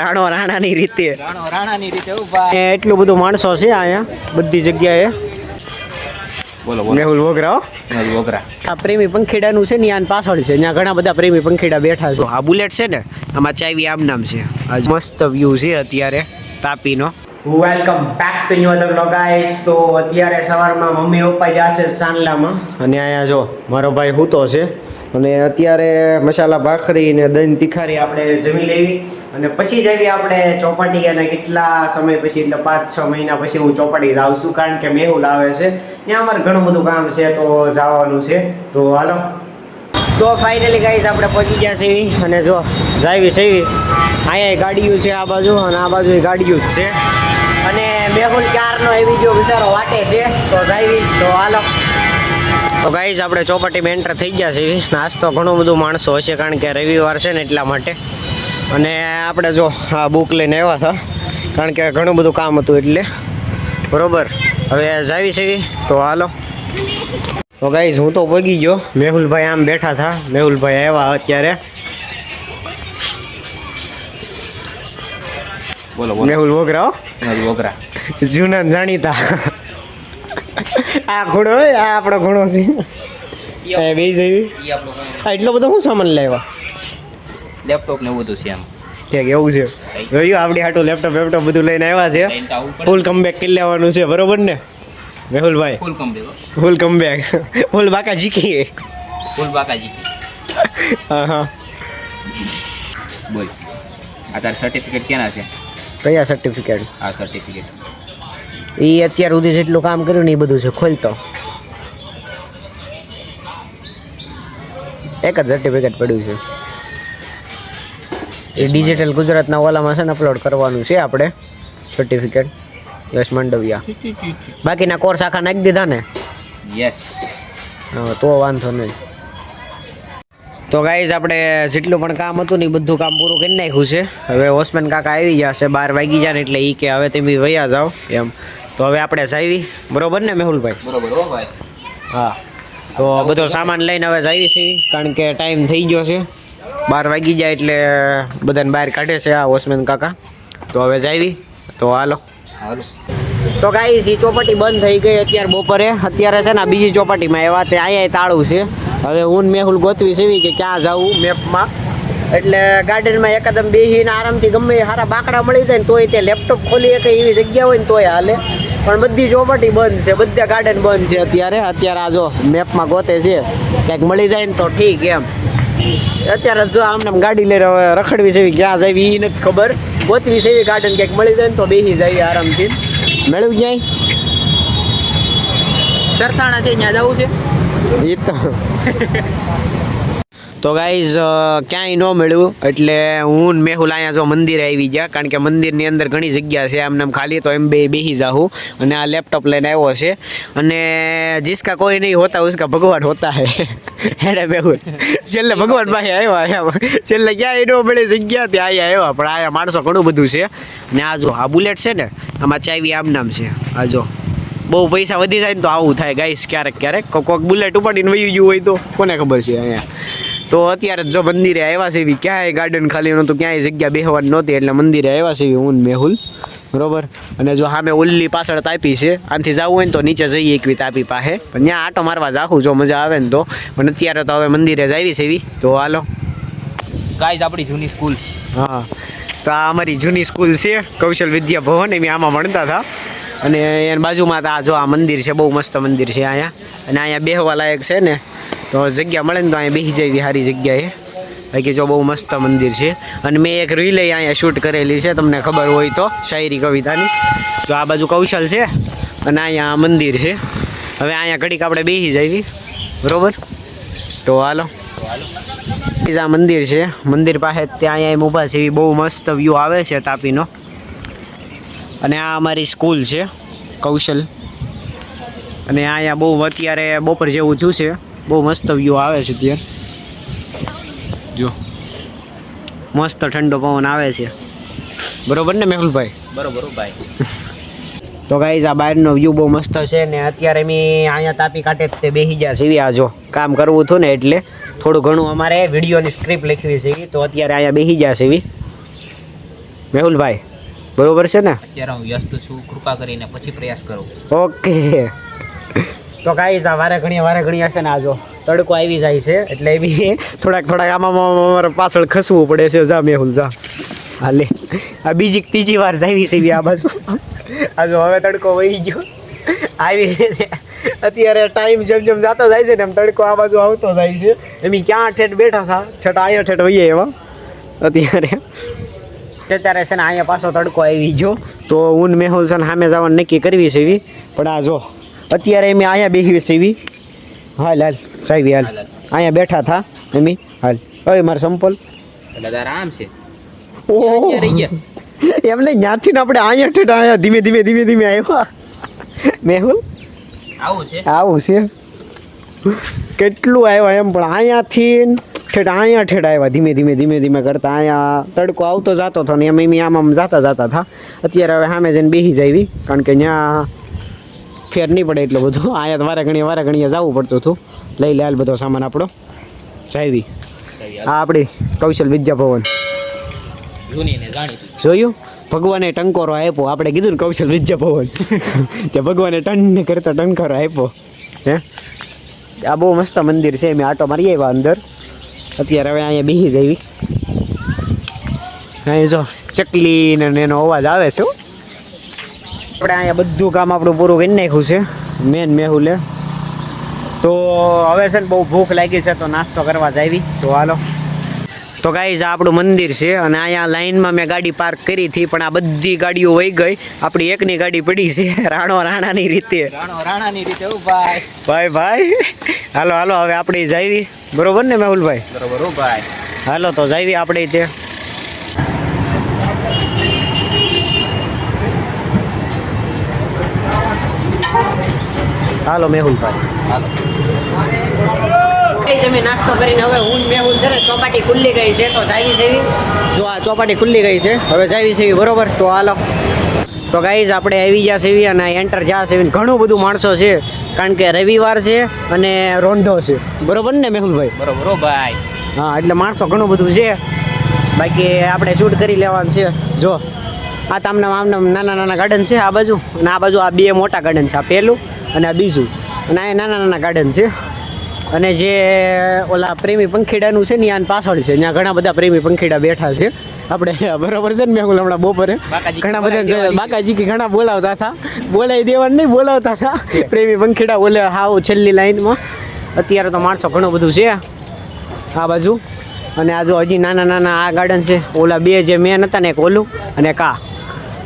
રાણો રાણાની રીતે. રાણો રાણાની રીતે ઊભા. એટલું બધું માણસો છે અહીંયા બધી જગ્યાએ. બોલો મેહુલ વોગરા મેહુલ વોગરા. આ પ્રેમી પંખીડાનું છે ને આન પાછળ છે ત્યાં ઘણા બધા પ્રેમી પંખીડા બેઠા છે. આ બુલેટ છે ને આમાં ચાવી આમ નામ છે. આ મસ્ત વ્યૂ છે અત્યારે તાપીનો. Welcome back to new other guys તો અત્યારે સવારમાં મમ્મી પપ્પા જશે સાંડલામાં. અને અહીંયા જો મારો ભાઈ હૂતો છે. અને અત્યારે મસાલા ભાખરી ને દહીં તીખારી આપણે જમી લેવી. અને પછી જઈએ આપણે ચોપાટી અને કેટલા સમય પછી એટલે પાંચ છ મહિના પછી હું ચોપાટી જાઉં છું. કારણ કે મેહુલ આવે છે. ત્યાં અમારે ઘણું બધું કામ છે તો જવાનું છે. તો હાલો. તો ફાઇનલી ગાઈઝ આપણે પહોંચી ગયા છે અને જો જાવી છે અહીંયા ગાડીઓ છે આ બાજુ અને આ બાજુ ગાડીઓ જ છે. અને મેહુલ ક્યારનો એવી જો બિચારો વાટે છે. તો જાવી તો હાલો. તો ગાઈઝ આપણે ચોપાટીમાં એન્ટર થઈ ગયા છે નાસ્તો ઘણું બધું માણસો હશે કારણ કે રવિવાર છે ને એટલા માટે. અને આપણે જો આ બુક લઈને આવ્યા હતા કારણ કે ઘણું બધું કામ હતું એટલે. બરોબર? હવે જાવી છે તો હાલો. તો ગાઈઝ હું તો પગી ગયો. મેહુલભાઈ આમ બેઠા હતા. મેહુલભાઈ આવ્યા અત્યારે. બોલો મેહુલ વોગરા મેહુલ વોગરા. જૂના જાણીતા. આ ઘોડો આ આપણો ઘોડો છે. એ બે જઈ આ એટલો બધો શું સામાન લાવ્યા લેપટોપ ને એવું બધું છે એમ. ક્યાંક એવું છે. જોયું આપણી હાટું લેપટોપ વેપટોપ બધું લઈને આવ્યા છે. ફૂલ કમબેક કરી લેવાનું છે બરોબર ને? મેહુલભાઈ. ફૂલ કમબેક ફૂલ કમબેક ફૂલ બાકા જીકીએ ફૂલ બાકાજી હા હા. બોલ. આ તાર સર્ટિફિકેટ કેના છે? કયા સર્ટિફિકેટ આ સર્ટિફિકેટ એ અત્યાર સુધી જેટલું કામ કર્યું ને એ બધું છે ખોલતો. એક જ સર્ટિફિકેટ પડ્યું છે. એ ડિજિટલ ગુજરાતના ઓલામાં છે ને અપલોડ કરવાનું છે આપણે. સર્ટિફિકેટ યશ માંડવિયા. બાકીના કોર્સ આખા નાખી દીધા ને? યસ તો વાંધો નહીં. તો ગાઈઝ આપણે જેટલું પણ કામ હતું ને બધું કામ પૂરું કરી નાખ્યું છે. હવે ઓસમાન કાકા આવી ગયા છે બાર વાગી જાય ને એટલે એ કે હવે તમે વયા જાઓ એમ. તો હવે આપણે જાવી. બરોબર ને મેહુલભાઈ? બરોબર ભાઈ. હા. તો બધો સામાન લઈને હવે જાવી છે કારણ કે ટાઈમ થઈ ગયો છે. બાર વાગી જાય એટલે બધાને બહાર કાઢે છે આ ઓસમાન કાકા. તો હવે જાવી. તો હાલો. હાલો. તો ગાઈસ એ ચોપાટી બંધ થઈ ગઈ અત્યારે બપોરે. અત્યારે છે ને બીજી ચોપાટીમાં એવા તે અહીંયા તાળું છે. હવે હું મેહુલ ગોતવી છે કે ક્યાં જવું મેપમાં. એટલે ગાર્ડનમાં એકદમ બેહીને આરામથી ગમે સારા બાકડા મળી જાય ને તોય તે લેપટોપ ખોલી શકે એવી જગ્યા હોય ને તોય હાલે. પણ બધી ચોપાટી બંધ છે. બધા ગાર્ડન બંધ છે અત્યારે. અત્યારે આ જો મેપમાં ગોતે છે. ક્યાંક મળી જાય ને તો ઠીક એમ. અત્યારે જો આમને આમ ગાડી લઈને રખડવી જેવી ક્યાં જવી એ નથી ખબર. ગોતવી છે એવી ગાર્ડન ક્યાંક મળી જાય ને તો બેસી જાય આરામથી. મેળવી જાય. સરથાણા છે ત્યાં જવું છે? એ તો તો ગાઈઝ ક્યાંય ન મળ્યું, એટલે હું મેહુલ અહીંયા જો મંદિર આવી ગયા, કારણ કે મંદિરની અંદર ઘણી જગ્યા છે આમને ખાલી, તો એમ બે બેસી જાઉં અને આ લેપટોપ લઈને આવ્યો છે. અને જિસકા કોઈ નહીં હોતા, ઉસકા ભગવાન હોતા હે. હેડે મેહુલ. છેલ્લે ભગવાન પાસે આવ્યા છેલ્લે ક્યાંય ન મળી, જગ્યા ત્યાં અહીંયા આવ્યા પણ અહીંયા માણસો ઘણું બધું છે. ને આ જો, આ બુલેટ છે ને, આમાં ચાવી આમ નામ છે. આ જો. બહુ પૈસા વધી જાય ને તો આવું થાય ગાઈસ ક્યારેક ક્યારેક. કોક બુલેટ ઉપાડીને વયું ગયું હોય તો, કોને ખબર છે અહીંયા. તો અત્યારે જો મંદિરે આવ્યા છે એવી ક્યાંય ગાર્ડન ખાલી નહોતું ક્યાંય જગ્યા બેહવાની નહોતી એટલે મંદિરે આવ્યા છે એવી હું મેહુલ. બરોબર? અને જો સામે ઓલ્લી પાછળ તાપી છે આનાથી જવું હોય ને તો નીચે જઈએ એકવી તાપી પાસે. પણ ત્યાં આટો મારવા જાખું જો મજા આવે ને તો. પણ અત્યારે તો હવે મંદિરે જ આવી છે એવી. તો હાલો. ગાઈઝ આપણી જૂની સ્કૂલ હા. તો આ અમારી જૂની સ્કૂલ છે કૌશલ વિદ્યા ભવન એમ આમાં ભણતા હતા. અને એની બાજુમાં તો આ જો આ મંદિર છે બહુ મસ્ત મંદિર છે અહીંયા. અને અહીંયા બેહવા લાયક છે ને. તો જગ્યા મળે ને તો અહીંયા બેસી જાય સારી જગ્યાએ. બાકી જો બહુ મસ્ત મંદિર છે. અને મેં એક રીલ અહીંયા શૂટ કરેલી છે, તમને ખબર હોય તો, શાયરી કવિતાની. તો આ બાજુ કૌશલ છે અને અહીંયા મંદિર છે. હવે અહીંયા ઘડીક આપણે બેસી જઈએ. બરોબર? તો હાલો. આ મંદિર છે. મંદિર પાસે ત્યાં અહીંયા ઊભા છે એવી બહુ મસ્ત વ્યૂ આવે છે તાપીનો. અને આ અમારી સ્કૂલ છે, કૌશલ. અને અહીંયા બહુ અત્યારે બપોર જેવું થયું છે. બહુ મસ્ત વ્યૂ આવે છે ત્યાં. જો. મસ્ત ઠંડો પવન આવે છે. બરોબર ને મેહુલભાઈ? બરોબર ભાઈ. તો ગાઈઝ આ બહારનો વ્યૂ બહુ મસ્ત છે ને અત્યારે મેં અહીંયા તાપી કાંઠે તે બેસી ગયા છે આ જો કામ કરવું હતું ને એટલે થોડું ઘણું અમારે વિડીયોની સ્ક્રિપ્ટ લખવી છે તો અત્યારે અહીંયા બેસી ગયા છે મેહુલભાઈ બરોબર છે ને? અત્યારે હું વ્યસ્ત છું. કૃપા કરીને પછી પ્રયાસ કરો. ઓકે તો કાંઈ આ વારે ઘણી વારે ઘણી હશે ને આ જો તડકો આવી જાય છે, એટલે એ બી થોડાક થોડાક આમાં અમારે પાછળ ખસવું પડે છે. જા, મેહુલ, જા. હાલે આ બીજી, ત્રીજી વાર જાવી છે આ બાજુ. આ જો હવે તડકો વહી ગયો. આવી રીતે અત્યારે ટાઈમ જેમ જેમ જતો જાય છે ને, એમ તડકો આ બાજુ આવતો જાય છે. એમ ક્યાં ઠેઠ બેઠા હતા ઠેઠ અહીંયા ઠેઠ વહીએ એવા. અત્યારે. અત્યારે છે ને, અહીંયા પાછો તડકો આવી ગયો. તો ઊન, મેહુલ છે ને, સામે જવાનું નક્કી કરવી છે એવી પણ આ જો અત્યારે અમે અહીંયા બેસી સીવી હાલ હાલ સાહેબ હાલ. અહીંયા બેઠા થા અમે. હાલ. હવે મારે સંપલ. આરામ છે? ઓહો. ક્યાં રહી એમ નહીં ત્યાંથી ને આપણે અહીંયા ઠેઠ અહીંયા ધીમે ધીમે ધીમે ધીમે આવ્યા. મેહુલ આવું છે? આવું છે. કેટલું આવ્યા એમ પણ અહીંયાથી ઠેઠ અહીંયા ઠેઠ આવ્યા ધીમે ધીમે ધીમે ધીમે કરતા. અહીંયા તડકો આવતો જતો હતો ને એમ એમ આમ આમ જતા જતા હતા અત્યારે હવે સામે જઈને બેસી જાવી કારણ કે ત્યાં ફેર નહીં પડે એટલો બધો. અહીંયા વારે ઘણી વારે ઘણીએ જવું પડતું હતું. લઈ લે હાલ બધો સામાન આપણો. જાવી આ આપણી કૌશલ વિદ્યા ભવન. જૂની ને જાણીતી. જોયું? ભગવાને ટંકોરો આપ્યો. આપણે કીધું ને કૌશલ વિદ્યા ભવન. તે ભગવાને ટન કરતા ટંકોરો આપ્યો. હે? આ બહુ મસ્ત મંદિર છે. મેં આટો મારી આવ્યા અંદર. અત્યારે હવે અહીંયા બેસી જવી અહીં જો ચકલી ને એનો અવાજ આવે છે હો. આપણે અહીંયા બધું કામ આપણું પૂરું કરી નાખ્યું છે. મેન મેહુલે તો હવે છે ને બહુ ભૂખ લાગી છે તો નાસ્તો કરવા જાવી તો હાલો. તો ગાઈઝ આપણું મંદિર છે અને અહીંયા લાઈનમાં મેં ગાડી પાર્ક કરી હતી પણ આ બધી ગાડીઓ વહી ગઈ. આપણી એકની ગાડી પડી છે રાણો રાણાની રીતે. રાણો રાણાની રીતે ભાઈ. ભાઈ ભાઈ. હાલો હાલો હવે આપણે જાવી બરોબર ને મેહુલભાઈ? બરોબર ભાઈ. હાલો તો જાવી આપણે તે હાલો મેહુલભાઈ હાલો. તમે નાસ્તો કરીને હવે હું મેહુલ છે ને ચોપાટી ખુલ્લી ગઈ છે તો જાવી સેવી જો આ ચોપાટી ખુલ્લી ગઈ છે હવે જાવી છે બરોબર? તો હાલો. તો ગાઈઝ આપણે આવી ગયા સેવી અને એન્ટર જ્યાં સેવી ઘણું બધું માણસો છે કારણ કે રવિવાર છે અને રોંઢો છે. બરોબર ને મેહુલભાઈ બરોબર ભાઈ. હા એટલે માણસો ઘણું બધું છે. બાકી આપણે શૂટ કરી લેવાનું છે. જો આ તમને આમને નાના નાના ગાર્ડન છે આ બાજુ. અને આ બાજુ આ બે મોટા ગાર્ડન છે આ પહેલું. અને આ બીજું. અને આ નાના નાના ગાર્ડન છે. અને જે ઓલા પ્રેમી પંખીડાનું છે ને ત્યાં પાછળ છે. ત્યાં ઘણા બધા પ્રેમી પંખીડા બેઠા છે. આપણે બરોબર છે ને મેં હમણાં બપોરે ઘણા બધા બાકાજી કે ઘણા બોલાવતા હતા. બોલાવી દેવાનું નહીં બોલાવતા હતા. પ્રેમી પંખીડા બોલે હાવ છેલ્લી લાઈનમાં. અત્યારે તો માણસો ઘણું બધું છે આ. બાજુ. અને આ જો હજી નાના નાના આ ગાર્ડન છે. ઓલા બે જે મેન હતા ને એક ઓલું અને આ.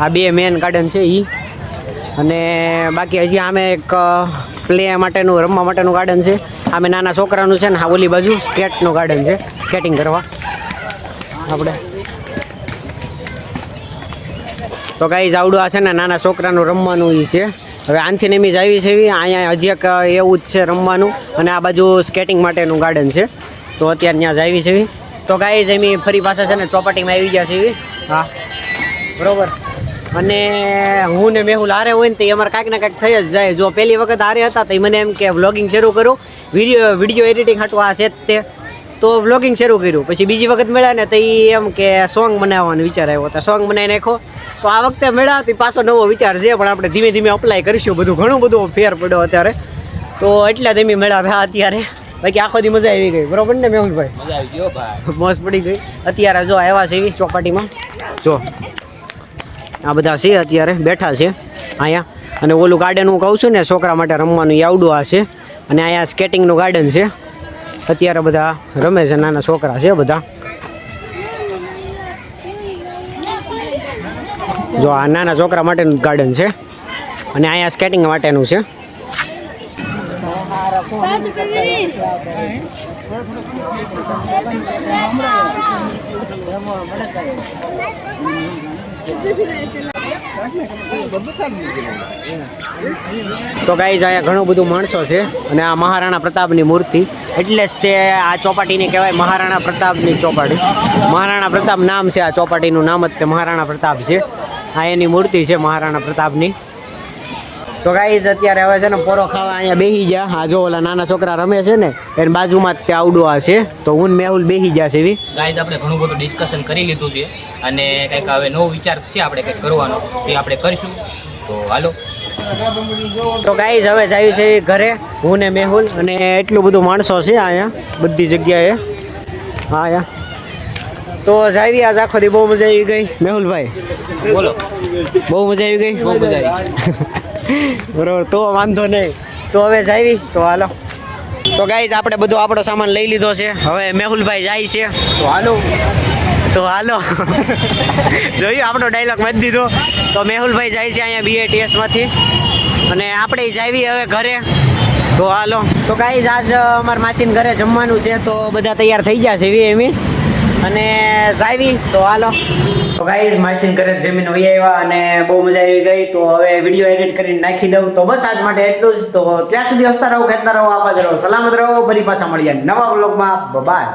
આ બે મેન ગાર્ડન છે એ અને બાકી હજી આમે એક પ્લે માટેનું, રમવા માટેનું ગાર્ડન છે. આમે નાના છોકરાનું છે ને હા, ઓલી બાજુ સ્કેટનું ગાર્ડન છે. સ્કેટિંગ કરવા. આપણે. તો કાંઈ આવડું આ છે ને નાના છોકરાનું રમવાનું એ છે. હવે આનથી નેમી જ આવી છે એવી અહીંયા હજી એક એવું જ છે રમવાનું. અને આ બાજુ સ્કેટિંગ માટેનું ગાર્ડન છે. તો અત્યારે ત્યાં જ આવી છે તો કાંઈ જ એમી ફરી પાછા છે ને ચોપાટીમાં આવી ગયા છે એવી હા. બરોબર. અને હું ને મેહુલ હારે હોય ને તો એ અમારે કાંઈક ને કાંઈક થઈ જ જાય. જો પહેલી વખત હારે હતા તો મને એમ કે વ્લોગિંગ શરૂ કરું. વીડિયો વીડિયો એડિટિંગ હાટવા આ છે તે. તો વ્લોગિંગ શરૂ કર્યું. પછી બીજી વખત મળ્યા ને તો એ એમ કે સોંગ બનાવવાનો વિચાર આવ્યો તો સોંગ બનાવી નાખો તો આ વખતે મળ્યા તો પાછો નવો વિચાર છે પણ આપણે ધીમે ધીમે અપ્લાય કરીશું. બધું ઘણું બધું ફેર પડ્યો અત્યારે. તો એટલા ધીમે મળ્યા હતા અત્યારે. બાકી આખો દી મજા આવી ગઈ. બરોબર ને મેહુલભાઈ? મજા આવી ગયો ભાઈ. મોજ પડી ગઈ. અત્યારે જો આવ્યા છે એવી ચોપાટીમાં. જો. આ બધા છે અત્યારે, બેઠા છે અહીંયા. અને ઓલું ગાર્ડન હું કહું છું ને, છોકરા માટે રમવાનું એ આવડું આ છે. અને અહીંયા સ્કેટિંગનું ગાર્ડન છે. અત્યારે બધા રમે છે, નાના છોકરા છે બધા. જો આ નાના છોકરા માટેનું ગાર્ડન છે. અને અહીંયા સ્કેટિંગ માટેનું છે. તો ગાઈઝ અહીંયા ઘણું બધું માણસો છે અને આ મહારાણા પ્રતાપની મૂર્તિ. એટલે જ તે આ ચોપાટીને કહેવાય મહારાણા પ્રતાપની ચોપાટી. મહારાણા પ્રતાપ નામ છે આ ચોપાટીનું નામ જ તે મહારાણા પ્રતાપ છે. આ એની મૂર્તિ છે મહારાણા પ્રતાપની. તો ગાઈઝ અત્યારે હવે છે ને પોરો ખાવા અહીંયા બેસી ગયા. આ જો ઓલા નાના છોકરા રમે છે ને એની બાજુમાં જ તે આવડો આ છે. તો હું મેહુલ બેસી ગયા છે એવી. ગાઈઝ આપણે ઘણું બધું ડિસ્કશન કરી લીધું છે અને કંઈક હવે નવો વિચાર છે આપણે કંઈક કરવાનો તે આપણે કરીશું. તો હાલો. તો ગાઈઝ હવે જાય છે ઘરે હું ને મેહુલ અને એટલું બધું માણસો છે અહીંયા બધી જગ્યાએ. હા યા તો જાવી આજ આખો દી બહુ મજા આવી ગઈ. મેહુલભાઈ બોલો. બહુ મજા આવી ગઈ? બહુ મજા આવી બરોબર તો વાંધો નહીં. તો હવે જાવી? તો હાલો. તો ગાઈઝ આપણે બધો આપણો સામાન લઈ લીધો છે. હવે મેહુલભાઈ જાય છે. તો હાલો. તો હાલો. જોયું આપણો ડાયલોગ મત દીધો. તો મેહુલભાઈ જાય છે અહીંયા બીએટીએસમાંથી માંથી. અને આપણે જાવી હવે ઘરે. તો હાલો. તો ગાઈઝ આજ અમારા માસીન ઘરે જમવાનું છે તો બધા તૈયાર થઈ ગયા છે એવી એમી અને જાવી તો હાલો. તો ગાઈઝ માસીન ઘરે જમીન વહી આવ્યા અને બહુ મજા આવી ગઈ. તો હવે વીડિયો એડિટ કરીને નાખી દઉં. તો બસ આજ માટે એટલું જ. તો ત્યાં સુધી હસતા રહો, ખેંચતા રહો આપાત રહો. સલામત રહો, ફરી પાછા મળીએ નવા બ્લોગમાં બાય